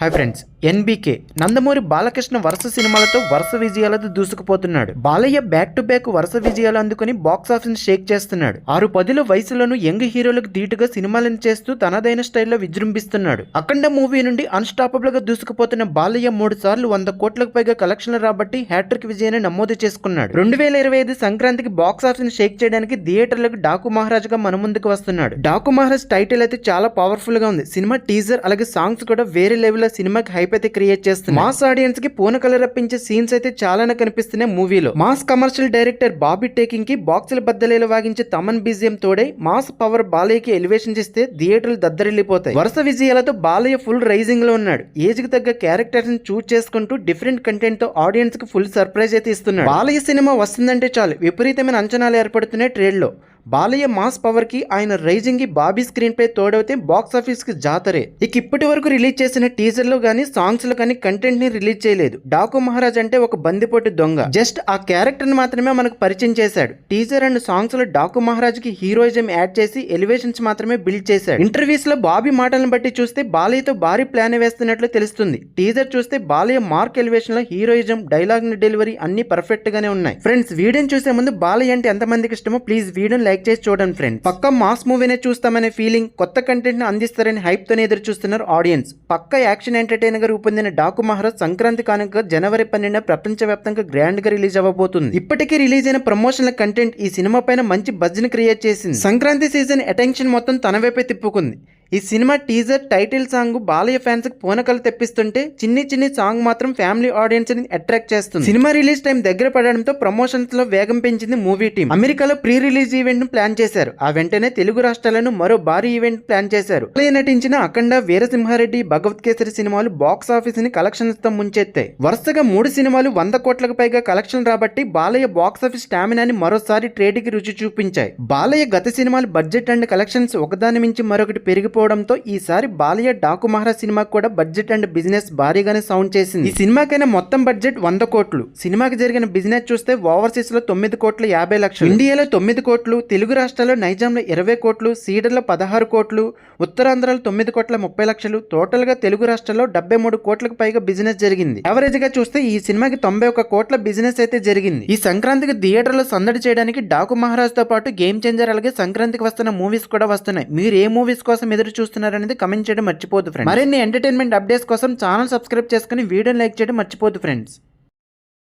Hi friends NBK Nandamuri Balakrishna వరుస సినిమాలతో వరుస విజయాలతో దూసుకుపోతున్నాడు. బాలయ్య బ్యాక్ టు బ్యాక్ వరుస విజయాలు అందుకుని బాక్స్ ఆఫీస్ షేక్ చేస్తున్నాడు. ఆరు పదుల వయసులోను యంగ్ హీరోలకు ధీటుగా సినిమాలను చేస్తూ తనదైన స్టైల్లో విజృంభిస్తున్నాడు. అఖండ మూవీ నుండి అన్స్టాపబుల్గా దూసుకుపోతున్న బాలయ్య మూడు సార్లు వంద కోట్లకు పైగా కలెక్షన్లు రాబట్టి హ్యాట్రిక్ విజయాన్ని నమోదు చేసుకున్నాడు. రెండు వేల ఇరవై ఐదు సంక్రాంతికి బాక్స్ ఆఫీస్ షేక్ చేయడానికి థియేటర్లకు డాకు మహారాజ్గా మన ముందుకు వస్తున్నాడు. డాకు మహారాజ్ టైటిల్ అయితే చాలా పవర్ఫుల్గా ఉంది. సినిమా టీజర్ అలాగే సాంగ్స్ కూడా వేరే లెవెల్ కూడా సినిమాకి హైప్ అయితే క్రియేట్ చేస్తుంది మాస్ ఆడియన్స్కి పూనకల రప్పించే సీన్స్ అయితే చాలానే కనిపిస్తున్నాయి మూవీలో. మాస్ కమర్షియల్ డైరెక్టర్ బాబీ టేకింగ్కి బాక్సుల బద్దలేలు వాగించే తమన్ బీజియం తోడై మాస్ పవర్ బాలయ్యకి ఎలివేషన్ చేస్తే థియేటర్లు దద్దరిల్లిపోతాయి. వరుస విజయాలతో బాలయ్య ఫుల్ రైజింగ్లో ఉన్నాడు. ఏజ్కి తగ్గ క్యారెక్టర్స్ని చూస్ చేసుకుంటూ డిఫరెంట్ కంటెంట్తో ఆడియన్స్కి ఫుల్ సర్ప్రైజ్ అయితే ఇస్తున్నాడు. బాలయ్య సినిమా వస్తుందంటే చాలు. విపరీతమైన అంచనాలు ఏర్పడుతున్నాయి ట్రేడ్లో. బాలయ్య మాస్ పవర్కి ఆయన రైజింగ్కి బాబీ స్క్రీన్ పై తోడవుతే బాక్స్ ఆఫీస్కి జాతరే. ఇక ఇప్పటి వరకు రిలీజ్ చేసిన టీజర్లో గానీ సాంగ్స్లో కానీ కంటెంట్ని రిలీజ్ చేయలేదు. డాకు మహారాజ్ అంటే ఒక బందిపోటు దొంగ. జస్ట్ ఆ క్యారెక్టర్ని మాత్రమే మనకు పరిచయం చేశాడు. టీజర్ అండ్ సాంగ్స్లో డాకు మహారాజ్కి హీరోయిజం యాడ్ చేసి ఎలివేషన్స్ మాత్రమే బిల్డ్ చేశాడు. ఇంటర్వ్యూస్లో బాబీ మాటలను బట్టి చూస్తే బాలయ్యతో భారీ ప్లాన్ వేస్తున్నట్లు తెలుస్తుంది. టీజర్ చూస్తే బాలయ్య మార్క్ ఎలివేషన్లో హీరోయిజం డైలాగ్ డెలివరీ అన్ని పర్ఫెక్ట్ గానే ఉన్నాయి. ఫ్రెండ్స్ వీడియోని చూసే ముందు బాలయ్య అంటే ఎంతమందికి ఇష్టమో ప్లీజ్ వీడియోని లైక్ చేసి చూడండి ఫ్రెండ్స్ పక్క మాస్ మూవీనే చూస్తామనే ఫీలింగ్ కొత్త కంటెంట్ని అందిస్తారని హైప్ తోనే ఎదురు చూస్తున్నారు ఆడియన్స్ పక్క యాక్షన్ ఎంటర్టైనర్గా రూపొందిన డాకు మహారాజ్ సంక్రాంతి కానుక జనవరి పన్నెండున ప్రపంచవ్యాప్తంగా గ్రాండ్గా రిలీజ్ అవ్వబోతుంది. ఇప్పటికే రిలీజ్ అయిన ప్రమోషనల్ కంటెంట్ ఈ సినిమా పైన మంచి బజ్ని క్రియేట్ చేసింది. సంక్రాంతి సీజన్ అటెన్షన్ మొత్తం తన వైపే తిప్పుకుంది. ఈ cinema teaser title song Balayya ఫ్యాన్స్కి పూనకలు తెప్పిస్తుంటే చిన్ని చిన్ని సాంగ్ మాత్రం ఫ్యామిలీ ఆడియన్స్ని అట్రాక్ట్ చేస్తుంది. సినిమా రిలీజ్ టైం దగ్గర పడడంతో ప్రమోషన్స్లో వేగం పెంచింది మూవీ టీం అమెరికాలో ప్రీ రిలీజ్ ఈవెంట్ను ప్లాన్ చేశారు. ఆ వెంటనే తెలుగు రాష్ట్రాలను మరో భారీ ఈవెంట్ ప్లాన్ చేశారు. నటించిన అఖండ వీరసింహారెడ్డి భగవత్ కేసరి సినిమాలు బాక్స్ ఆఫీస్ని కలెక్షన్స్తో ముంచెత్తాయి. వరుసగా మూడు సినిమాలు వంద కోట్లకు పైగా కలెక్షన్ రాబట్టి బాలయ్య బాక్స్ ఆఫీస్ స్టామినాని మరోసారి ట్రేడ్కి రుచి చూపించాయి. బాలయ్య గత సినిమాలు బడ్జెట్ అండ్ కలెక్షన్స్ ఒకదాని మించి మరొకటి పెరిగిపోవడంతో ఈసారి బాలయ్య డాకు మహారాజ్ సినిమా కూడా బడ్జెట్ అండ్ బిజినెస్ భారీగానే సౌండ్ చేసింది. ఈ సినిమాకైనా మొత్తం బడ్జెట్ వంద కోట్లు. సినిమాకి జరిగిన బిజినెస్ చూస్తే ఓవర్సీస్లో తొమ్మిది కోట్ల యాభై లక్షలు. ఇండియాలో తొమ్మిది కోట్లు తెలుగు రాష్ట్రాల్లో నైజాంలో ఇరవై కోట్లు సీడర్లో పదహారు కోట్లు ఉత్తరాంధ్రలో తొమ్మిది కోట్ల ముప్పై లక్షలు టోటల్గా తెలుగు రాష్ట్రాల్లో డెబ్బై మూడు కోట్లకు పైగా బిజినెస్ జరిగింది. యావరేజ్గా చూస్తే ఈ సినిమాకి తొంభై ఒక కోట్ల బిజినెస్ అయితే జరిగింది. ఈ సంక్రాంతికి థియేటర్లో సందడి చేయడానికి డాకు మహారాజ్తో పాటు గేమ్ చేంజర్ అలాగే సంక్రాంతికి వస్తున్న మూవీస్ కూడా వస్తున్నాయి. మీరు ఏ మూవీస్ కోసం ఎదురు చూస్తున్నారనేది కమెంట్ చేయడం మర్చిపోదు ఫ్రెండ్స్ మరిన్ని ఎంటర్టైన్మెంట్ అప్డేట్స్ కోసం ఛానల్ సబ్స్క్రైబ్ చేసుకుని వీడియోని లైక్ చేయడం మర్చిపోదు ఫ్రెండ్స్